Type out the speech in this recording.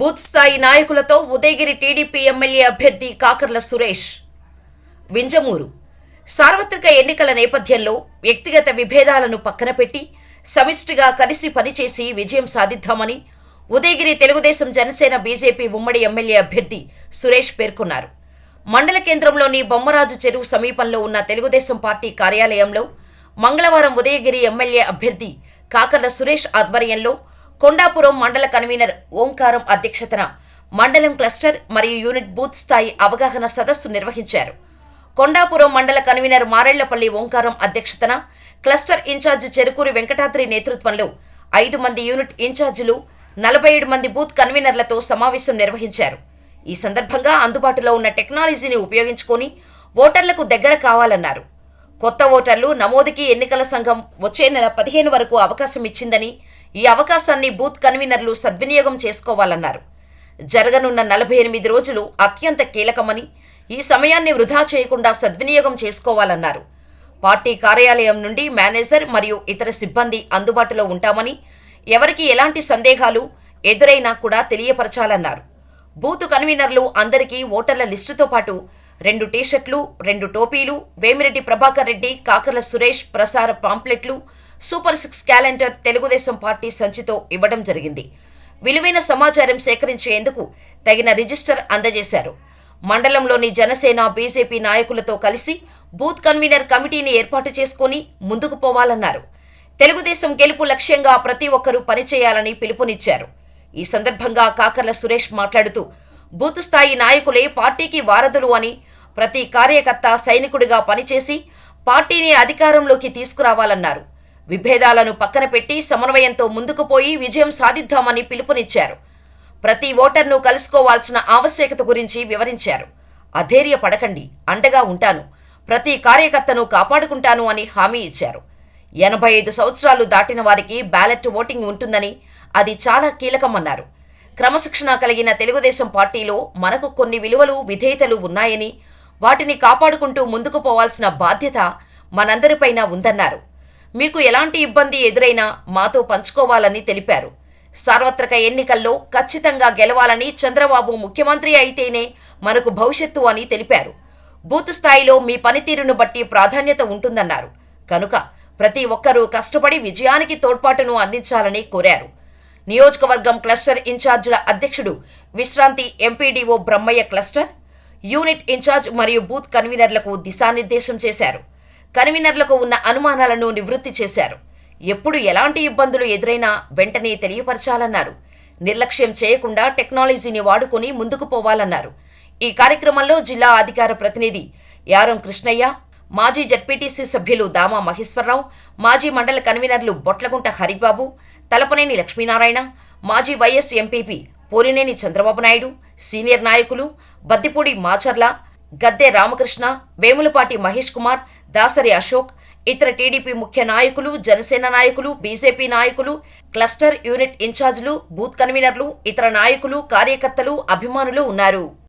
Booth స్థాయి నాయకులతో Udayagiri TDP MLA అభ్యర్థి కాకర్ల సురేష్. వింజమూరు. సార్వత్రిక ఎన్నికల నేపథ్యంలో వ్యక్తిగత విభేదాలను పక్కన పెట్టి సమిష్టిగా కలిసి పనిచేసి విజయం సాధిద్దామని ఉదయగిరి తెలుగుదేశం జనసేన బీజేపీ ఉమ్మడి ఎమ్మెల్యే అభ్యర్థి సురేష్ పేర్కొన్నారు. మండల కేంద్రంలోని బొమ్మరాజు చెరువు సమీపంలో ఉన్న తెలుగుదేశం పార్టీ కార్యాలయంలో మంగళవారం ఉదయగిరి ఎమ్మెల్యే అభ్యర్థి కాకర్ల సురేష్ ఆధ్వర్యంలో కొండాపురం మండల కన్వీనర్ ఓంకారం అధ్యక్షతన మండలం క్లస్టర్ మరియు యూనిట్ బూత్ స్థాయి అవగాహన సదస్సు నిర్వహించారు. కొండాపురం మండల కన్వీనర్ మారెళ్ళపల్లి ఓంకారం అధ్యక్షతన క్లస్టర్ ఇన్ఛార్జి చెరుకూరి వెంకటాద్రి నేతృత్వంలో ఐదు మంది యూనిట్ ఇన్ఛార్జీలు నలభై ఏడు మంది బూత్ కన్వీనర్లతో సమావేశం నిర్వహించారు. ఈ సందర్భంగా అందుబాటులో ఉన్న టెక్నాలజీని ఉపయోగించుకొని ఓటర్లకు దగ్గర కావాలన్నారు. కొత్త ఓటర్లు నమోదుకి ఎన్నికల సంఘం వచ్చే నెల పదిహేను వరకు అవకాశం ఇచ్చిందని ఈ అవకాశాన్ని బూత్ కన్వీనర్లు సద్వినియోగం చేసుకోవాలన్నారు. జరగనున్న నలభై ఎనిమిది రోజులు అత్యంత కీలకమని ఈ సమయాన్ని వృధా చేయకుండా సద్వినియోగం చేసుకోవాలన్నారు. పార్టీ కార్యాలయం నుండి మేనేజర్ మరియు ఇతర సిబ్బంది అందుబాటులో ఉంటామని ఎవరికి ఎలాంటి సందేహాలు ఎదురైనా కూడా తెలియపరచాలన్నారు. బూత్ కన్వీనర్లు అందరికీ ఓటర్ల లిస్టుతో పాటు రెండు టీషర్ట్లు రెండు టోపీలు వేమిరెడ్డి ప్రభాకర్ రెడ్డి కాకర్ల సురేష్ ప్రసార పాంప్లెట్లు super six calendar Telugu Desam party సంచితో ఇవ్వడం జరిగింది. విలువైన సమాచారం సేకరించేందుకు తగిన రిజిస్టర్ అందజేశారు. మండలంలోని జనసేన బీజేపీ నాయకులతో కలిసి బూత్ కన్వీనర్ కమిటీని ఏర్పాటు చేసుకుని ముందుకు పోవాలన్నారు. తెలుగుదేశం గెలుపు లక్ష్యంగా ప్రతి ఒక్కరూ పనిచేయాలని పిలుపునిచ్చారు. ఈ సందర్భంగా కాకర్ల సురేష్ మాట్లాడుతూ బూత్ స్థాయి నాయకులే పార్టీకి వారధులు అని ప్రతి కార్యకర్త సైనికుడిగా పనిచేసి పార్టీని అధికారంలోకి తీసుకురావాలన్నారు. విభేదాలను పక్కన పెట్టి సమన్వయంతో ముందుకు పోయి విజయం సాధిద్దామని పిలుపునిచ్చారు. ప్రతి ఓటర్ను కలుసుకోవాల్సిన ఆవశ్యకత గురించి వివరించారు. అధైర్య పడకండి అండగా ఉంటాను. ప్రతి కార్యకర్తను కాపాడుకుంటాను అని హామీ ఇచ్చారు. ఎనభై ఐదు సంవత్సరాలు దాటిన వారికి బ్యాలెట్ ఓటింగ్ ఉంటుందని అది చాలా కీలకమన్నారు. క్రమశిక్షణ కలిగిన తెలుగుదేశం పార్టీలో మనకు కొన్ని విలువలు విధేయతలు ఉన్నాయని వాటిని కాపాడుకుంటూ ముందుకు పోవాల్సిన బాధ్యత మనందరిపైన ఉందన్నారు. మీకు ఎలాంటి ఇబ్బంది ఎదురైనా మాతో పంచుకోవాలని తెలిపారు. సార్వత్రిక ఎన్నికల్లో ఖచ్చితంగా గెలవాలని చంద్రబాబు ముఖ్యమంత్రి అయితేనే మనకు భవిష్యత్తు అని తెలిపారు. బూత్ స్థాయిలో మీ పనితీరును బట్టి ప్రాధాన్యత ఉంటుందన్నారు. కనుక ప్రతి ఒక్కరూ కష్టపడి విజయానికి తోడ్పాటును అందించాలని కోరారు. నియోజకవర్గం క్లస్టర్ ఇన్ఛార్జీల అధ్యక్షుడు విశ్రాంతి MPDO Brahmayya cluster unit incharge మరియు బూత్ కన్వీనర్లకు దిశానిర్దేశం చేశారు. కన్వీనర్లకు ఉన్న అనుమానాలను నివృత్తి చేశారు. ఎప్పుడు ఎలాంటి ఇబ్బందులు ఎదురైనా వెంటనే తెలియపరచాలన్నారు. నిర్లక్ష్యం చేయకుండా టెక్నాలజీని వాడుకొని ముందుకు పోవాలన్నారు. ఈ కార్యక్రమంలో జిల్లా అధికార ప్రతినిధి యారం కృష్ణయ్య మాజీ జడ్పీటీసీ సభ్యులు దామా మహేశ్వరరావు మాజీ మండల కన్వీనర్లు బొట్లగుంట హరిబాబు తలపనేని లక్ష్మీనారాయణ మాజీ vice MPP Polineni Chandrababu Naidu senior నాయకులు బద్దిపూడి మాచర్ల గద్దె రామకృష్ణ వేములపాటి మహేష్ కుమార్ దాసరి అశోక్ ఇతర టీడీపీ ముఖ్య నాయకులు జనసేన నాయకులు బీజేపీ నాయకులు క్లస్టర్ యూనిట్ ఇన్ఛార్జీలు బూత్ కన్వీనర్లు ఇతర నాయకులు కార్యకర్తలు అభిమానులు ఉన్నారు.